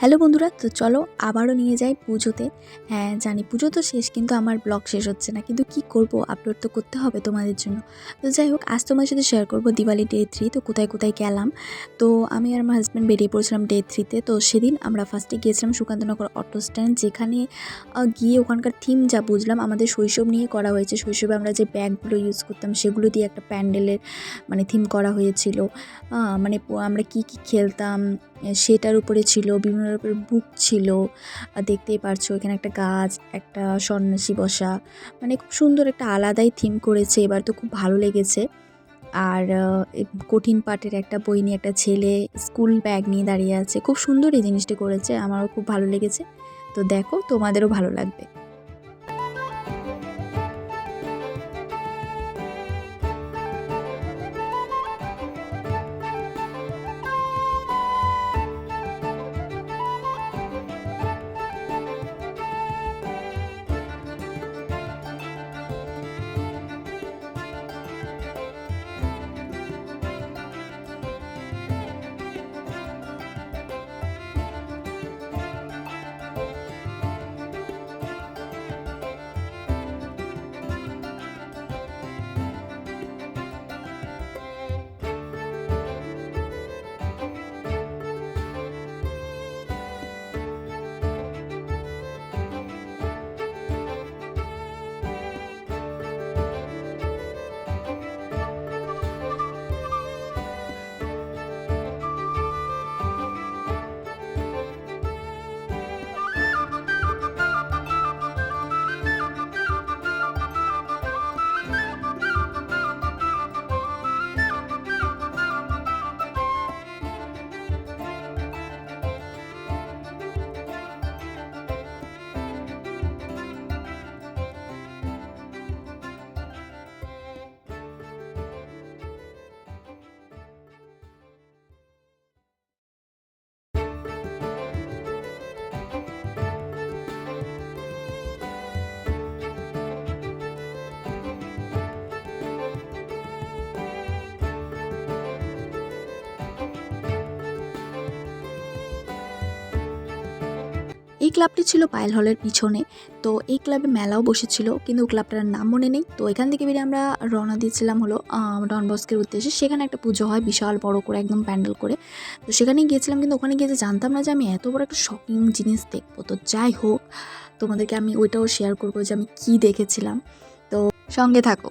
Hello বন্ধুরা, তো চলো আবারও নিয়ে যাই পুজোতে। হ্যাঁ জানি পুজো তো শেষ, কিন্তু আমার ব্লগ শেষ হচ্ছে না। কিন্তু কি করব আপলোড তো করতে হবে তোমাদের জন্য। তো যাই হোক, আজ তোমার সাথে শেয়ার করব দিওয়ালি ডে থ্রি তো কোথায় কোথায় গেলাম। তো আমি আর আমার হাজব্যান্ড বেরিয়ে পড়েছিলাম ডে থ্রিতে তো। সেদিন আমরা ফার্স্টে গিয়েছিলাম সুকান্তনগর অটো স্ট্যান্ড যেখানে গিয়ে ওখানকার থিম যা বুঝলাম, আমাদের শৈশব নিয়ে করা হয়েছে। শৈশবে আমরা যে ব্যাগগুলো ইউজ করতাম, সেগুলো দিয়ে একটা প্যান্ডেলের মানে থিম করা হয়েছিল। মানে আমরা কি কি খেলতাম সেটার উপরে ছিল, বিভিন্ন রকমের বুক ছিল। দেখতেই পারছ, এখানে একটা গাছ, একটা সন্ন্যাসী বসা। মানে খুব সুন্দর একটা আলাদাই থিম করেছে, এবার তো খুব ভালো লেগেছে। আর কঠিন পাঠের একটা বই নিয়ে একটা ছেলে স্কুল ব্যাগ নিয়ে দাঁড়িয়ে আছে। খুব সুন্দর এই জিনিসটা করেছে, আমারও খুব ভালো লেগেছে। তো দেখো, তোমাদেরও ভালো লাগবে। এই ক্লাবটি ছিল পায়েল হলের পিছনে। তো এই ক্লাবে মেলাও বসেছিল কিন্তু ক্লাবটার নাম মনে নেই। তো এখান থেকে বেরিয়ে আমরা রওনা দিয়েছিলাম হলো আহ, ডন বস্কের উদ্দেশ্যে। সেখানে একটা পুজো হয় বিশাল বড় করে একদম প্যান্ডেল করে। তো সেখানেই গিয়েছিলাম কিন্তু ওখানে গিয়ে যে জানতাম না যে আমি এত বড় একটা শপিং জিনিস দেখব। তো যাই হোক তোমাদেরকে আমি ওইটাও শেয়ার করব যে আমি কি দেখেছিলাম। তো সঙ্গে থাকো।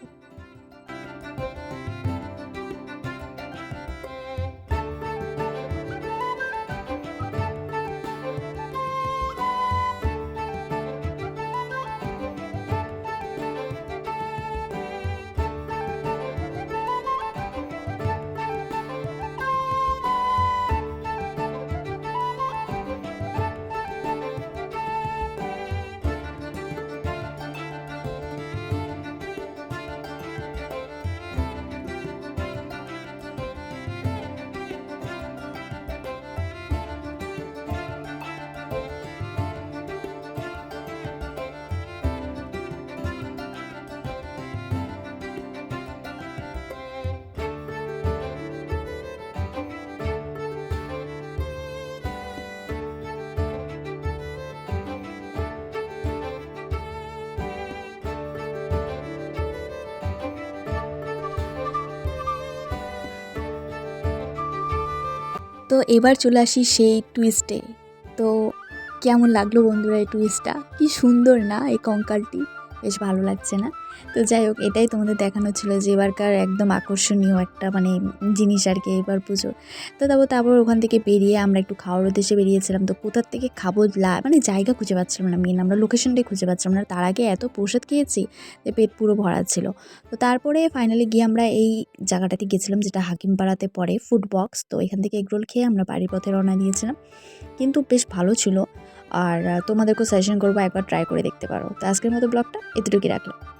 তো এবার চলে আসি সেই টুইস্টে তো কেমন লাগল বন্ধুরা এই টুইস্টটা কি সুন্দর না এই কঙ্কালটি? বেশ ভালো লাগছে না। তো যাই হোক, এটাই তোমাদের দেখানো ছিল যে এবারকার একদম আকর্ষণীয় একটা মানে জিনিস আর কি এবার পুজো তো তারপর তারপর ওখান থেকে বেরিয়ে আমরা একটু খাওয়ার উদ্দেশ্যে বেরিয়েছিলাম। তো কোথার থেকে খাব মানে জায়গা খুঁজে পাচ্ছিলাম না মেন আমরা লোকেশনটাই খুঁজে পাচ্ছিলাম না। তার আগে এত প্রসাদ খেয়েছি যে পেট পুরো ভরা ছিল। তো তারপরে ফাইনালি গিয়ে আমরা এই জায়গাটাতে গেছিলাম, যেটা হাকিমপাড়াতে পড়ে ফুড বক্স তো এখান থেকে এগরোল খেয়ে আমরা বাড়ির পথে রওনা দিয়েছিলাম। কিন্তু বেশ ভালো ছিল। আর তোমাদেরকেও সাজেশন করব একবার ট্রাই করে দেখতে পারো। তো আজকের মতো ব্লগটা এতটুকুই রাখলাম।